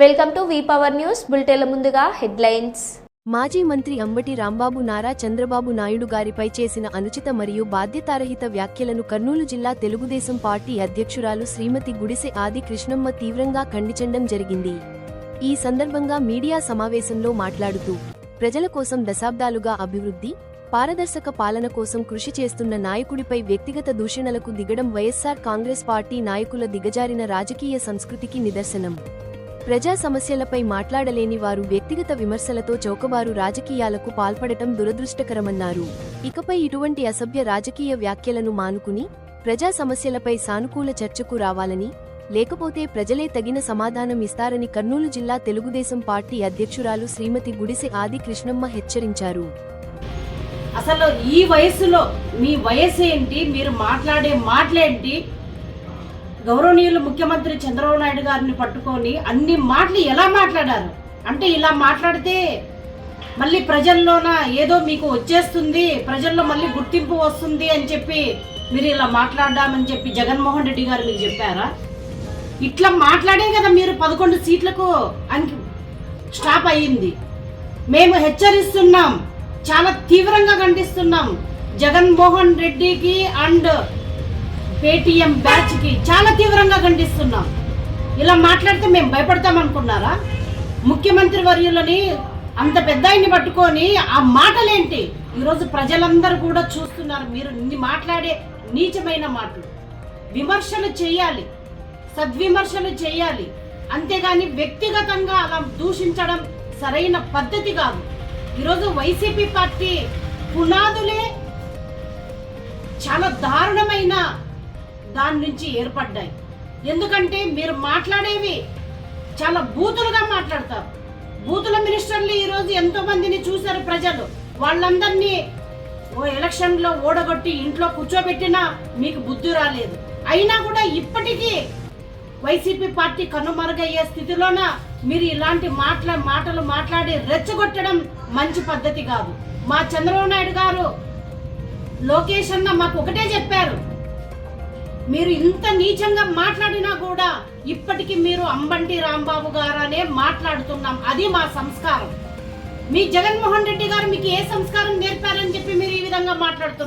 Welcome to V power news బులెటిన్ల ముందుగా headlines. మాజీ మంత్రి అంబటి రాంబాబు నారా చంద్రబాబు నాయుడు గారిపై చేసిన అనుచిత మరియు బాధ్యతారహిత వ్యాఖ్యలను కర్నూలు జిల్లా తెలుగుదేశం పార్టీ అధ్యక్షురాలు శ్రీమతి గుడిసె ఆది కృష్ణమ్మ తీవ్రంగా ఖండించడం జరిగింది. ఈ సందర్భంగా మీడియా సమావేశంలో మాట్లాడుతూ ప్రజల కోసం దశాబ్దాలుగా అభివృద్ధి పారదర్శక పాలన కోసం కృషి చేస్తున్న నాయకుడిపై వ్యక్తిగత దూషణలకు దిగడం వైఎస్సార్ కాంగ్రెస్ పార్టీ నాయకుల దిగజారిన రాజకీయ సంస్కృతికి నిదర్శనం. ప్రజా సమస్యలపై మాట్లాడలేని వారు వ్యక్తిగత విమర్శలతో చౌకబారు రాజకీయాలకు పాల్పడటం దురదృష్టకరమన్నారు. ఇకపై ఇటువంటి అసభ్య రాజకీయ వ్యాఖ్యలను మానుకుని ప్రజా సమస్యలపై సానుకూల చర్చకు రావాలని లేకపోతే ప్రజలే తగిన సమాధానం ఇస్తారని కర్నూలు జిల్లా తెలుగుదేశం పార్టీ అధ్యక్షురాలు శ్రీమతి గుడిసె ఆది కృష్ణమ్మ హెచ్చరించారు. అసలు ఈ వయసులో మీ వయసు ఏంటి మీరు మాట్లాడే మాటలేంటి? గౌరవనీయులు ముఖ్యమంత్రి చంద్రబాబు నాయుడు గారిని పట్టుకొని అన్ని మాటలు ఎలా మాట్లాడారు? అంటే ఇలా మాట్లాడితే మళ్ళీ ప్రజల్లోన ఏదో మీకు వచ్చేస్తుంది ప్రజల్లో మళ్ళీ గుర్తింపు వస్తుంది అని చెప్పి మీరు ఇలా మాట్లాడామని చెప్పి జగన్మోహన్ రెడ్డి గారు మీకు చెప్పారా? ఇట్లా మాట్లాడే కదా మీరు పదకొండు సీట్లకు అని స్టాప్ అయ్యింది. మేము హెచ్చరిస్తున్నాం చాలా తీవ్రంగా ఖండిస్తున్నాం. జగన్మోహన్ రెడ్డికి అండ్ పేటీఎం బ్యాచ్కి చాలా తీవ్రంగా ఖండిస్తున్నాం. ఇలా మాట్లాడితే మేము భయపడతాం అనుకున్నారా? ముఖ్యమంత్రి వర్యులని అంత పెద్ద ఆయన్ని పట్టుకొని ఆ మాటలేంటి? ఈరోజు ప్రజలందరూ కూడా చూస్తున్నారు. మీరు ఇన్ని మాట్లాడే నీచమైన మాటలు. విమర్శలు చేయాలి. సద్విమర్శలు చేయాలి. అంతేగాని వ్యక్తిగతంగా అలా దూషించడం సరైన పద్ధతి కాదు. ఈరోజు వైసీపీ పార్టీ పునాదులే చాలా దారుణమైన దాని నుంచి ఏర్పడ్డాయి. ఎందుకంటే మీరు మాట్లాడేవి చాలా బూతులుగా మాట్లాడతారు. బూతుల మినిస్టర్లు ఈరోజు ఎంతో మందిని చూశారు ప్రజలు. వాళ్ళందరినీ ఓ ఎలక్షన్లో ఓడగొట్టి ఇంట్లో కూర్చోబెట్టినా మీకు బుద్ధి రాలేదు. అయినా కూడా ఇప్పటికీ వైసీపీ పార్టీ కనుమరుగయ్యే స్థితిలోన మీరు ఇలాంటి మాటల మాటలు మాట్లాడి రెచ్చగొట్టడం మంచి పద్ధతి కాదు. మా చంద్రబాబు నాయుడు గారు లోకేష్ అన్న మాకు ఒకటే చెప్పారు. మీరు ఇంత నీచంగా మాట్లాడినా కూడా ఇప్పటికీ మీరు అంబంటి రాంబాబు గారనే మాట్లాడుతున్నాం. అది మా సంస్కారం. మీ జగన్మోహన్ రెడ్డి గారు మీకు ఏ సంస్కారం నేర్పారని చెప్పి మీరు ఈ విధంగా మాట్లాడుతున్నారు?